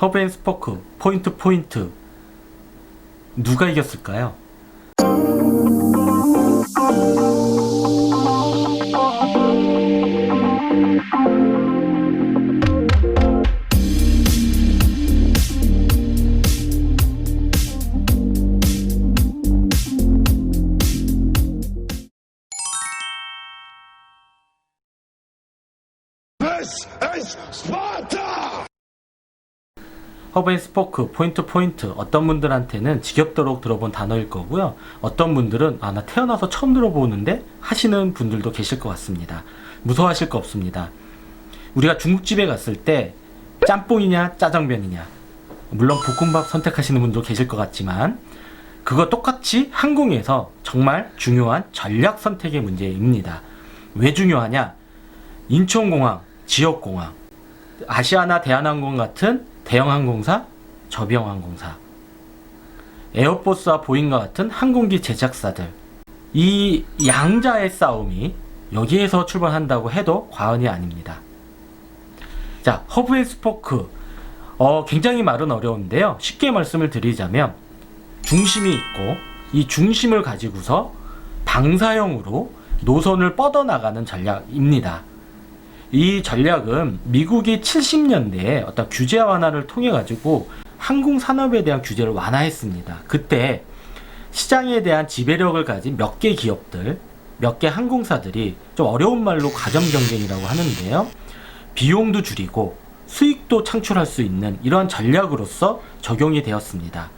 허브앤스포크 포인트 포인트 누가 이겼을까요? This! 허브앤스포크 포인트 포인트 어떤 분들한테는 지겹도록 들어본 단어일 거고요. 어떤 분들은 아 나 태어나서 처음 들어보는데 하시는 분들도 계실 것 같습니다. 무서워하실 거 없습니다. 우리가 중국집에 갔을 때 짬뽕이냐 짜장면이냐 물론 볶음밥 선택하시는 분도 계실 것 같지만 그거 똑같이 항공에서 정말 중요한 전략 선택의 문제입니다. 왜 중요하냐? 인천공항, 지역공항, 아시아나 대한항공 같은 대형 항공사, 저비용 항공사, 에어버스와 보잉과 같은 항공기 제작사들 이 양자의 싸움이 여기에서 출발한다고 해도 과언이 아닙니다. 자, 허브 앤 스포크 어, 굉장히 말은 어려운데요. 쉽게 말씀을 드리자면 중심이 있고 이 중심을 가지고서 방사형으로 노선을 뻗어나가는 전략입니다. 이 전략은 미국이 70년대에 어떤 규제 완화를 통해 가지고 항공 산업에 대한 규제를 완화했습니다. 그때 시장에 대한 지배력을 가진 몇 개 기업들, 몇 개 항공사들이 좀 어려운 말로 가점 경쟁이라고 하는데요. 비용도 줄이고 수익도 창출할 수 있는 이러한 전략으로서 적용이 되었습니다.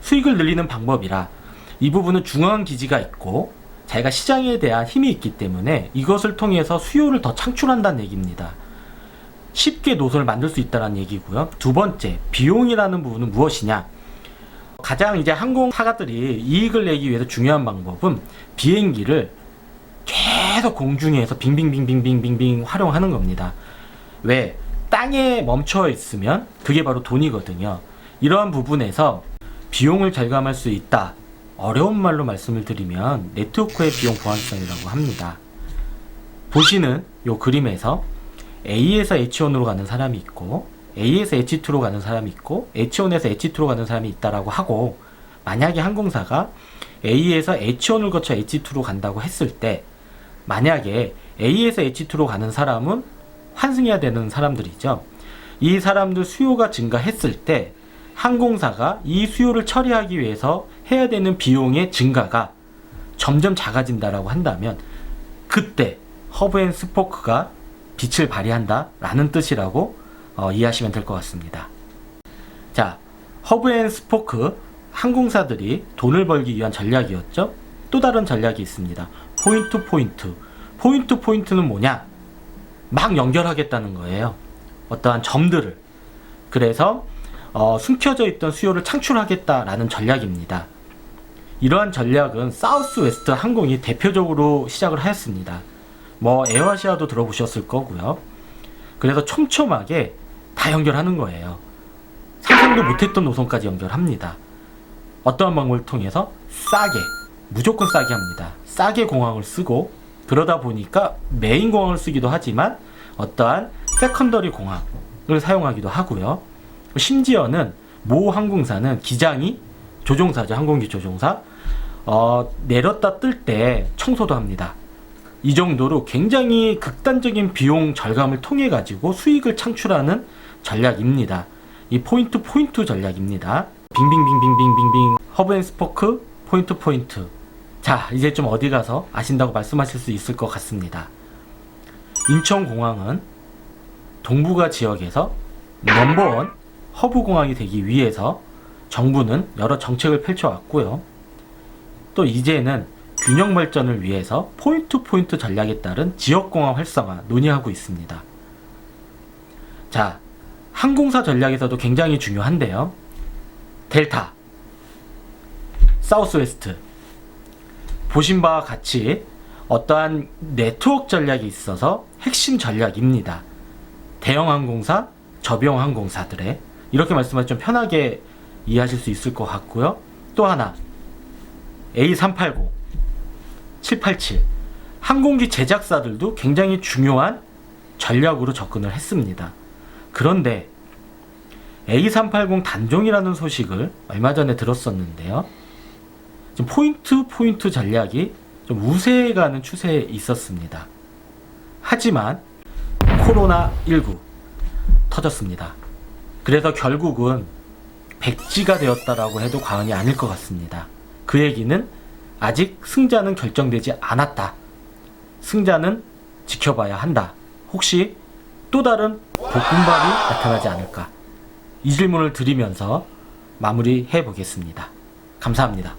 수익을 늘리는 방법이라 이 부분은 중앙 기지가 있고 자기가 시장에 대한 힘이 있기 때문에 이것을 통해서 수요를 더 창출한다는 얘기입니다. 쉽게 노선을 만들 수 있다는 얘기고요. 두 번째, 비용이라는 부분은 무엇이냐? 가장 이제 항공사가들이 이익을 내기 위해서 중요한 방법은 비행기를 계속 공중에서 빙빙빙빙빙빙빙 활용하는 겁니다. 왜? 땅에 멈춰 있으면 그게 바로 돈이거든요. 이러한 부분에서 비용을 절감할 수 있다. 어려운 말로 말씀을 드리면 네트워크의 비용 보완성이라고 합니다. 보시는 요 그림에서 A에서 H1으로 가는 사람이 있고 A에서 H2로 가는 사람이 있고 H1에서 H2로 가는 사람이 있다라고 하고 만약에 항공사가 A에서 H1을 거쳐 H2로 간다고 했을 때 만약에 A에서 H2로 가는 사람은 환승해야 되는 사람들이죠. 이 사람들 수요가 증가했을 때 항공사가 이 수요를 처리하기 위해서 해야 되는 비용의 증가가 점점 작아진다라고 한다면 그때 허브 앤 스포크가 빛을 발휘한다라는 뜻이라고 어, 이해하시면 될 것 같습니다. 자, 허브 앤 스포크 항공사들이 돈을 벌기 위한 전략이었죠. 또 다른 전략이 있습니다. 포인트 포인트. 포인트 포인트는 뭐냐? 막 연결하겠다는 거예요. 어떠한 점들을. 그래서 어, 숨겨져 있던 수요를 창출하겠다라는 전략입니다. 이러한 전략은 사우스 웨스트 항공이 대표적으로 시작을 하였습니다. 뭐 에어아시아도 들어보셨을 거고요. 그래서 촘촘하게 다 연결하는 거예요. 상상도 못했던 노선까지 연결합니다. 어떠한 방법을 통해서 싸게 무조건 싸게 합니다. 싸게 공항을 쓰고 그러다 보니까 메인 공항을 쓰기도 하지만 어떠한 세컨더리 공항을 사용하기도 하고요. 심지어는 모 항공사는 기장이 조종사죠. 항공기 조종사. 어, 내렸다 뜰 때 청소도 합니다. 이 정도로 굉장히 극단적인 비용 절감을 통해 가지고 수익을 창출하는 전략입니다. 이 포인트 포인트 전략입니다. 빙빙빙빙빙빙빙 허브 앤 스포크 포인트 포인트. 자, 이제 좀 어디 가서 아신다고 말씀하실 수 있을 것 같습니다. 인천공항은 동북아 지역에서 넘버원 허브 공항이 되기 위해서 정부는 여러 정책을 펼쳐왔고요. 또 이제는 균형 발전을 위해서 포인트 포인트 전략에 따른 지역 공항 활성화 논의하고 있습니다. 자, 항공사 전략에서도 굉장히 중요한데요. 델타, 사우스웨스트 보신 바와 같이 어떠한 네트워크 전략이 있어서 핵심 전략입니다. 대형 항공사, 저비용 항공사들의 이렇게 말씀하시면 좀 편하게 이해하실 수 있을 것 같고요. 또 하나 A380, 787 항공기 제작사들도 굉장히 중요한 전략으로 접근을 했습니다. 그런데 A380 단종이라는 소식을 얼마 전에 들었었는데요. 지금 포인트 포인트 전략이 좀 우세해가는 추세에 있었습니다. 하지만 코로나19 터졌습니다. 그래서 결국은 백지가 되었다라고 해도 과언이 아닐 것 같습니다. 그 얘기는 아직 승자는 결정되지 않았다. 승자는 지켜봐야 한다. 혹시 또 다른 볶음밥이 나타나지 않을까? 이 질문을 드리면서 마무리해 보겠습니다. 감사합니다.